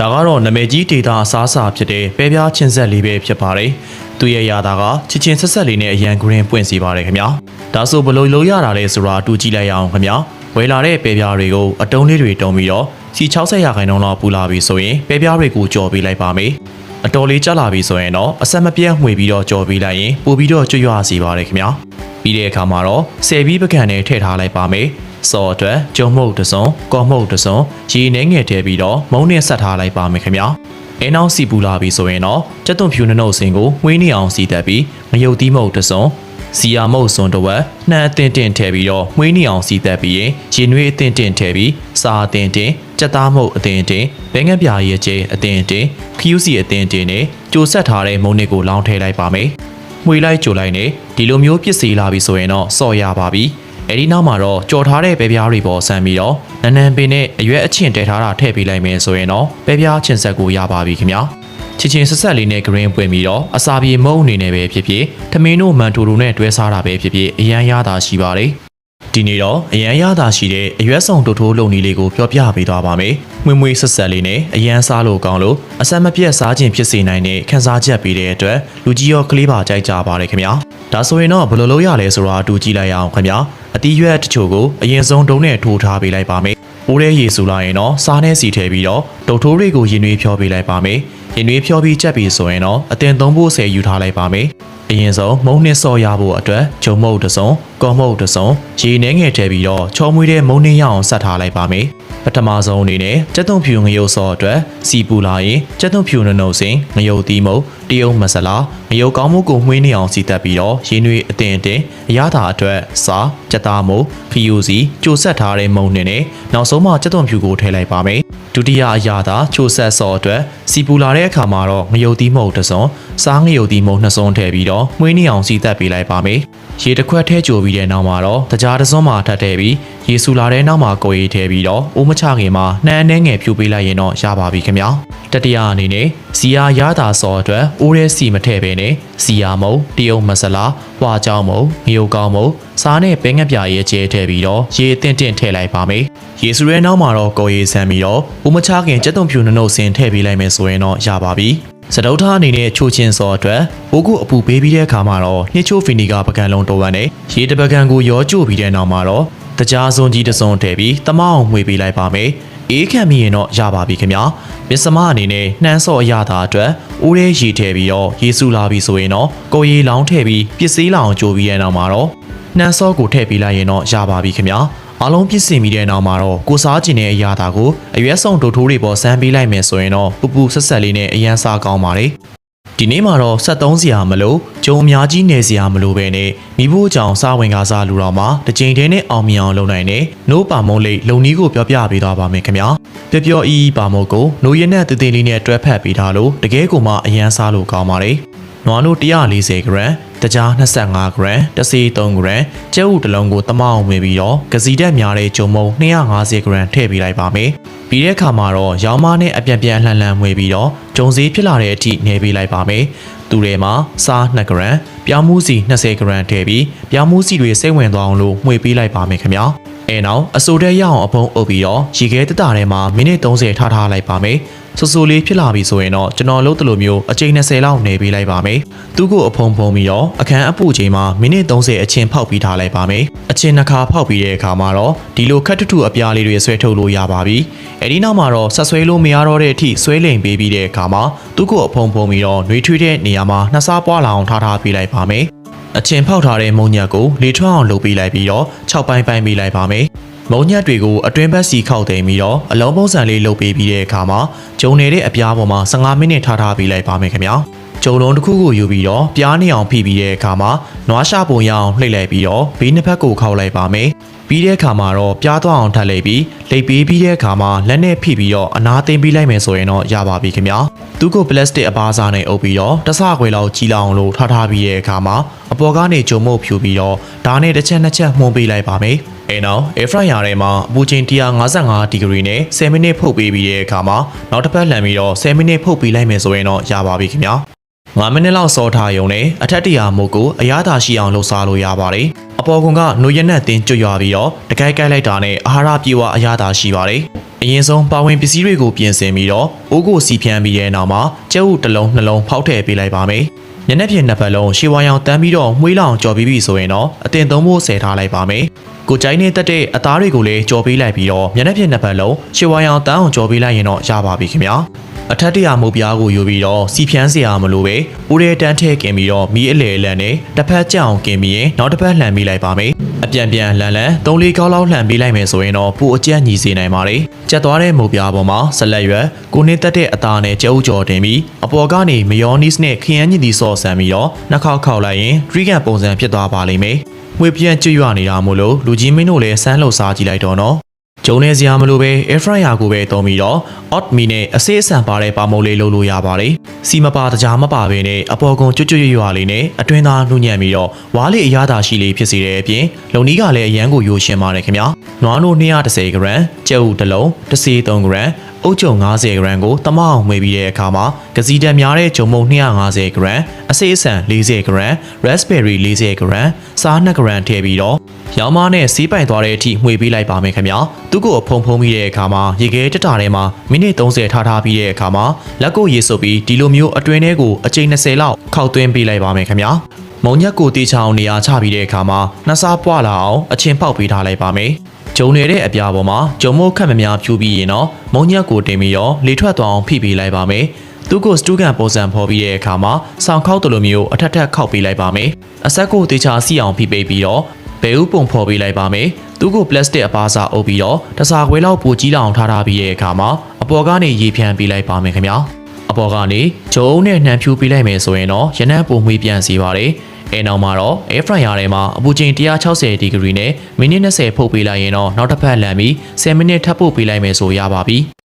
ဒါကတော့နာမည်ကြီးဒေတာအစားအစာဖြစ်တဲ့ပဲပြားချင်းဆက်လေးပဲဖြစ်ပါတယ်သူရဲ့ရတာကချစ်ချင်းဆက်ဆက်လေးနဲ့အရန်ဂရင်းပွင့်စီပါတယ်ခင်ဗျာဒါဆိုဘယ်လိုလုပ်ရတာလဲဆိုတာတူကြည့်လိုက်ရအောင်ခင်ဗျာဝယ်လာတဲ့ပဲပြားတွေကိုအတုံးလေးတွေတုံးပြီးတော့စီ60ရာခိုင်နှုန်းလောက်ပူလာပြီဆိုရင်ပဲပြားတွေကိုကြော်ပေးလိုက်ပါမယ်အတော်လေးကြလာပြီဆိုရင်တော့အဆက်မပြတ်မှွေပြီးတော့ကြော်ပေးလိုက်ရင်ပို့ပြီးတော့ကျွတ်ရွစီပါတယ်ခင်ဗျာပြီးတဲ့အခါမှာတော့ဆယ်ပြီးပကံနဲ့ထည့်ထားလိုက်ပါမယ် စော်အတွက်ကျုံမှုတ်တစုံကော်မှုတ်တစုံရေနှဲငယ်ထည့်ပြီးတော့မုံနဲ့ဆက်ထားလိုက်ပါမယ်ခင်ဗျာအဲနောက်စီပူလာပြီဆိုရင်တော့ကြက်သွန်ဖြူနှနှုတ်စင်ကိုဝင်းနေအောင်စီတက်ပြီးငရုတ်သီးမုတ်တစုံစီယာမုတ်စွန်တဝက်နှမ်းအတင်းတင်းထည့်ပြီးတော့ဝင်းနေအောင်စီတက်ပြီးရင်ရေနွေးအတင်းတင်းထည့်ပြီးစာအတင်းတင်းကြက်သားမုတ်အတင်းတင်းဘဲငက်ပြာရည်ကျဲအတင်းတင်းခယူးစီအတင်းတင်းနဲ့ကြိုဆက်ထားတဲ့မုံနစ်ကိုလောင်းထည့်လိုက်ပါမယ်မှွေလိုက်ကြိုလိုက်နဲ့ဒီလိုမျိုးပစ္စည်းလာပြီဆိုရင်တော့စော့ရပါပြီ အဲဒီနောက်မှာတော့ကြော်ထားတဲ့ပဲပြားတွေပေါ်ဆန်းပြီးတော့နန်းနန်းပင်နဲ့အရွက်အချင်တဲထားတာထည့်ပေးလိုက်မယ်ဆိုရင်တော့ပဲပြားချင်ဆက်ကိုရပါပြီခင်ဗျာချစ်ချင်းဆက်ဆက်လေးနဲ့ green ပွင့်ပြီးတော့အစာပြေမုံအနေနဲ့ပဲဖြစ်ဖြစ်ထမင်းတို့မန်တိုတို့နဲ့တွဲစားတာပဲဖြစ်ဖြစ်အရန်ရတာရှိပါတယ်ဒီနေ့တော့အရန်ရတာရှိတဲ့အရွက်ဆောင်တိုးထိုးလုံနေလေးကိုပြောပြပေးသွားပါမယ်။မွေမွေဆက်ဆက်လေးနဲ့အရန်စားလို့ကောင်းလို့အဆက်မပြတ်စားခြင်းဖြစ်စေနိုင်တဲ့ခန်းစားချက်ပေးတဲ့အတွက်လူကြီးရောကလေးပါကြိုက်ကြပါတယ်ခင်ဗျာ။ ဒါဆိုရင်တော့ဘယ်လိုလုပ်ရလဲဆိုတာအတူကြည့်လိုက်ရအောင်ခင်ဗျာ။အတီးရွက်တချို့ကိုအရင်ဆုံးတုံးနဲ့ထိုးထားပေးလိုက်ပါမယ်။ပိုးတဲ့ရေဆူလာရင်တော့စားနဲ့စီထည့်ပြီးတော့တုတ်ထိုးတွေကိုရင်နွေးဖြောပေးလိုက်ပါမယ်။ရင်နွေးဖြောပြီးချက်ပြီးဆိုရင်တော့အတင်သုံးဖို့ဆယ်ယူထားလိုက်ပါမယ်။အရင်ဆုံးမုံနှစ်စော်ရဖို့အတွက်ဂျုံမုတ်တစ်စုံကော်မုတ်တစ်စုံရေနှဲငယ်ထည့်ပြီးတော့ချောမွေးတဲ့မုံနှင်းရအောင်ဆက်ထားလိုက်ပါမယ် ပထမဆုံးအနေနဲ့ကြက်သွန်ဖြူငရုတ်စော်အတွက်စီပူလာရင်ကြက်သွန်ဖြူနှုတ်စင်ငရုတ်သီးမုတ်တရုတ်မဆလာငရုတ်ကောင်းမှုကိုမှွေးနေအောင်စီတက်ပြီးတော့ရင်းနှွေးအတင်အတင်အရသာအတွက်စာကြက်သားမုတ်ဖီယိုစီကြိုဆက်ထားတဲ့မုံနှင်းနဲ့နောက်ဆုံးမှကြက်သွန်ဖြူကိုထည့်လိုက်ပါမယ်ဒုတိယအရာသာချိုဆက်စော်အတွက်စီပူလာတဲ့အခါမှာတော့ငရုတ်သီးမုတ်တစ်စုံစားငရုတ်သီးမုတ်နှစ်စုံထည့်ပြီးတော့မှွေးနေအောင်စီတက်ပေးလိုက်ပါမယ် ရေတစ်ခွက်ထဲကြိုပြီးတဲ့နောက်မှာတော့တကြားတစ်စုံမှထပ်ထည့်ပြီးရေဆူလာတဲ့နောက်မှာကိုရီထည့်ပြီးတော့အိုးမချခင်မှာနှမ်းနှဲငယ်ဖြူပေးလိုက်ရင်တော့ရပါပြီခင်ဗျာတတိယအနေနဲ့ဇီယာရတာစော်အတွက်အိုးရဲစီမထည့်ဘဲနဲ့ဇီယာမုံတရုတ်မဆလာဟွာကြောင်းမုံငရုတ်ကောင်းမုံစားနဲ့ပဲငက်ပြရဲ့ကျဲထည့်ပြီးတော့ရေအသင့်တင့်ထည့်လိုက်ပါမယ်ရေဆူရဲနောက်မှာတော့ကိုရီဆန်ပြီးတော့အိုးမချခင်ကြက်သွန်ဖြူနှုတ်စင်ထည့်ပေးလိုက်မယ်ဆိုရင်တော့ရပါပြီ စတုထအနေနဲ့ချိုချင်းစော်အတွက်ဘိုးကုအပူပေးပြီးတဲ့အခါမှာတော့နှိချိုဖီနီကပကံလုံးတော်ဝမ်းနဲ့ရေတပကံကိုရောကြိုပြီးတဲ့နောက်မှာတော့တကြားစုံကြီးတစ်စုံထည့်ပြီးတမအောင်မှွေပေးလိုက်ပါမယ်အေးခံမိရင်တော့ရပါပြီခင်ဗျာမစ္စမအနေနဲ့နှမ်းစော့အရသာအတွက်အိုးရဲရေထည့်ပြီးတော့ရေဆူလာပြီဆိုရင်တော့ကိုရီလောင်းထည့်ပြီးပစ္စည်းလောင်ကြိုပြီးတဲ့နောက်မှာတော့နှမ်းစော့ကိုထည့်ပေးလိုက်ရင်တော့ရပါပြီခင်ဗျာ အားလုံးပြည့်စင်ပြီးတဲ့နောက်မှာတော့ကိုစားကျင်တဲ့အရာသာကိုအရွက်ဆောင်တိုးထိုးတွေပေါ်ဆန်းပေးလိုက်မယ်ဆိုရင်တော့ပူပူဆက်ဆက်လေးနဲ့အရန်စားကောင်းပါတယ်ဒီနေ့မှာတော့73စရာမလို့ဂျုံအများကြီးနေစရာမလို့ပဲနဲ့မိဖို့ကြောင့်စားဝင်ကားစားလူတော်မှာတစ်ချိန်တည်းနဲ့အောင်မြင်အောင်လုပ်နိုင်တဲ့နိုးပါမုံလေးလုံနီးကိုပြောပြပေးသွားပါမယ်ခင်ဗျာပျော်ပျော်အီးပါမုံကိုနိုးရနဲ့တည်တည်လေးနဲ့တွဲဖက်ပေးထားလို့တကယ်ကိုမှအရန်စားလို့ကောင်းပါတယ် နွားနို့140ဂရမ်တကြား25ဂရမ်တစီ3ဂရမ်ကျဲဥတစ်လုံးကိုတမအောင်ဝင်ပြီးတော့ကစီတက်များတဲ့ဂျုံမုံ250ဂရမ်ထည့်ပေးလိုက်ပါမယ်ပြီးတဲ့အခါမှာတော့ရောင်းမနဲ့အပြန်ပြန်လှန်လှန်မွေပြီးတော့ဂျုံစည်းဖြစ်လာတဲ့အထိနေပေးလိုက်ပါမယ်သူတွေမှာစား2ဂရမ်ပြောင်းမှုစီ20ဂရမ်ထည့်ပြီးပြောင်းမှုစီတွေစိတ်ဝင်သွားအောင်လို့မှွေပေးလိုက်ပါမယ်ခင်ဗျာအဲနောက်အစိုးတဲ့ရအောင်အဖုံးအုပ်ပြီးတော့ရေခဲတတထဲမှာမိနစ်30ထားထားလိုက်ပါမယ် ဆူဆူလေးဖြစ်လာပြီဆိုရင်တော့ကျွန်တော်လုပ်သလိုမျိုးအချိန်20လောက်နေပေးလိုက်ပါမယ်သူ့ကိုအဖုံဖုံပြီးတော့အခန်းအပူချိန်မှာမိနစ်30အချိန်ဖောက်ပြီးထားလိုက်ပါမယ်အချိန်နှစ်ခါဖောက်ပြီးတဲ့အခါမှာတော့ဒီလိုခက်ထထူအပြားလေးတွေဆွဲထုတ်လို့ရပါပြီအဲဒီနောက်မှာတော့ဆက်ဆွဲလို့မရတော့တဲ့အထိဆွဲလိမ်ပေးပြီးတဲ့အခါမှာသူ့ကိုအဖုံဖုံပြီးတော့နှွေးထွေးတဲ့နေရာမှာနှစ်စားပွားလာအောင်ထားထားပေးလိုက်ပါမယ်အချင်းဖောက်ထားတဲ့မုံညက်ကိုလေထွက်အောင်လုပ်ပေးလိုက်ပြီးတော့6ပိုင်းပိုင်းပေးလိုက်ပါမယ် မုံညက်တွေကိုအတွင်းဘက်စီခောက်သိမ်းပြီးတော့အလုံးပုံစံလေးလုပ်ပေးပြီးတဲ့အခါမှာဂျုံနေတဲ့အပြားပေါ်မှာ15မိနစ်ထားထားပေးလိုက်ပါမယ်ခင်ဗျာဂျုံလုံးတစ်ခုကိုယူပြီးတော့ပြားနေအောင်ဖိပြီးတဲ့အခါမှာနွားရှာပုံရအောင်လှိမ့်လိုက်ပြီးတော့ဘေးနှစ်ဖက်ကိုခောက်လိုက်ပါမယ် ပြီးတဲ့အခါမှာတော့ပြားသွားအောင်ထပ်လိုက်ပြီးလိပ်ပေးပြီးတဲ့အခါမှာလက်နဲ့ဖိပြီးတော့အနာသိမ်းပေးလိုက်မယ်ဆိုရင်တော့ရပါပြီခင်ဗျာသူ့ကိုပလတ်စတစ်အပားစားနဲ့အုပ်ပြီးတော့တဆခွေလောက်ကြီးလောင်လို့ထားထားပြီးတဲ့အခါမှာအပေါ်ကနေဂျုံမုတ်ဖြူပြီးတော့ဓာတ်နဲ့တစ်ချက်နှစ်ချက်မှုန်းပေးလိုက်ပါမယ်အဲနောက် air fryer ထဲမှာအပူချိန်155ဒီဂရီနဲ့10မိနစ်ဖုတ်ပေးပြီးတဲ့အခါမှာနောက်တစ်ပတ်လှန်ပြီးတော့10မိနစ်ဖုတ်ပေးလိုက်မယ်ဆိုရင်တော့ရပါပြီခင်ဗျာ 9မိနစ်လောက်စောထားရုံနဲ့အထက်တရာမုတ်ကိုအရသာရှိအောင်လှုပ်ရှားလို့ရပါတယ်အပေါ်ကွန်ကနှုတ်ရက်နဲ့တင်းကျွတ်ရွာပြီးတော့တကိုက်ကိုက်လိုက်တာနဲ့အာဟာရပြေဝအရသာရှိပါတယ်အရင်ဆုံးပါဝင်ပစ္စည်းတွေကိုပြင်ဆင်ပြီးတော့အိုးကိုစီဖြန်းပြီးတဲ့နောက်မှာကျဲဥတစ်လုံးနှလုံးဖောက်ထည့်ပေးလိုက်ပါမယ်။ညနေပြင်နှစ်ပတ်လုံးရှေးဝါရောင်တန်းပြီးတော့မှွေးလောင်ကြော်ပြီးပြီဆိုရင်တော့အတင်သုံးဖို့ဆယ်ထားလိုက်ပါမယ်။ ကိုကြိုင်းနေတက်တဲ့အသားတွေကိုလည်းကြော်ပေးလိုက်ပြီးတော့ညနေပြင်နှစ်ပတ်လုံးရှေးဝါရောင်တန်းအောင်ကြော်ပေးလိုက်ရင်တော့ရပါပြီခင်ဗျာ။အထက်တရမုတ်ပြားကိုယူပြီးတော့စီဖြန်းစရာမလိုပဲဦးရဲတန်းထဲကင်ပြီးတော့မီးအလေအလန်နဲ့တစ်ဖက်ကြအောင်ကင်ပြီးရင်နောက်တစ်ဖက်လှန်ပေးလိုက်ပါမယ်။အပြန်ပြန်လှန်လှန်၃လေးကောက်လောက်လှန်ပေးလိုက်မယ်ဆိုရင်တော့ပိုအကျက်ညီစေနိုင်ပါတယ်။ကျက်သွားတဲ့မုတ်ပြားပေါ်မှာဆက်လက်ရွက်ကိုနေတက်တဲ့အသားနဲ့ကြဲဥကြော်တင်ပြီးအပေါ်ကနေမယောနီစ်နဲ့ခရမ်းညစ်သီးဆော့ဆန်ပြီးတော့နှစ်ခေါက်ခေါက်လိုက်ရင်ဒရီကန်ပုံစံဖြစ်သွားပါလိမ့်မယ်။ ငွေပြန့်ကျွရွနေတာမို့လို့လူကြီးမင်းတို့လည်းစမ်းလှုပ်စားကြည့်လိုက်တော့နော်။ဂျုံနေစရာမလိုပဲ air fryer ကိုပဲသုံးပြီးတော့ hot meat နဲ့အစေးအဆန်ပါတဲ့ပါမုံလေးလုပ်လို့ရပါတယ်။စီမပါတကြားမပါဘဲနဲ့အပေါ်ကုံကျွတ်ကျွတ်ရွရွလေးနဲ့အတွင်းသားနှုညံ့ပြီးတော့ဝါးလေးအရသာရှိလေးဖြစ်စေတဲ့အပြင်လုံနီးကလည်းအရန်ကိုရိုးရှင်းပါတယ်ခင်ဗျာ။နွားနို့230 g ကြက်ဥတစ်လုံးတစ်စီ3 g အုတ်ကြုံ90 g ကိုတမအောင်မှွေပြီးတဲ့အခါမှာကစီတက်များတဲ့ဂျုံမုံ250 g အစေးအဆန်40 g raspberry 40 g စား2 g ထည့်ပြီးတော့ရောင်းမနဲ့စီးပိုင်သွားတဲ့အထိမှွေပေးလိုက်ပါမယ်ခင်ဗျာသူ့ကိုအဖုံဖုံးပြီးတဲ့အခါမှာရေခဲတက်တာထဲမှာမိနစ်30ထားထားပြီးတဲ့အခါမှာလက်ကိုရေဆုပ်ပြီးဒီလိုမျိုးအတွင်းထဲကိုအချိန်20လောက်ခောက်သွင်းပေးလိုက်ပါမယ်ခင်ဗျာမုံညက်ကိုတေချအောင်နေရာချပြီးတဲ့အခါမှာနှစားပွားလာအောင်အချင်းပေါက်ပေးထားလိုက်ပါမယ် ဂျုံနေတဲ့အပြာပေါ်မှာဂျုံမိုးခက်မများဖြူပြီးရင်တော့မုံညက်ကိုတင်ပြီးတော့လေထွက်သွားအောင်ဖိပေးလိုက်ပါမယ်သူကိုစတူကန်ပုံစံဖော်ပြီးတဲ့အခါမှာဆောင်းခောက်တလိုမျိုးအထက်ထက်ခောက်ပေးလိုက်ပါမယ်အဆက်ကိုတေချာစီအောင်ဖိပေးပြီးတော့ဘဲဥပုံဖော်ပေးလိုက်ပါမယ်သူကိုပလတ်စတစ်အပါစာအုပ်ပြီးတော့တစားခွဲလောက်ပိုကြီးလောင်ထားထားပြီးတဲ့အခါမှာအပေါ်ကနေရေဖြန်းပေးလိုက်ပါမယ်ခင်ဗျာအပေါ်ကနေဂျုံနဲ့နှံဖြူပေးလိုက်မယ်ဆိုရင်တော့ရနံ့ပုံမွေးပြန်စီပါတယ် အဲနောက်မှာတော့ air fryer ထဲမှာအပူချိန်160ဒီဂရီနဲ့မိနစ်20ဖုတ်ပေးလိုက်ရင်တော့နောက်တစ်ဖက်လန်ပြီး10မိနစ်ထပ်ပို့ပေးလိုက်မယ်ဆိုရပါပြီ။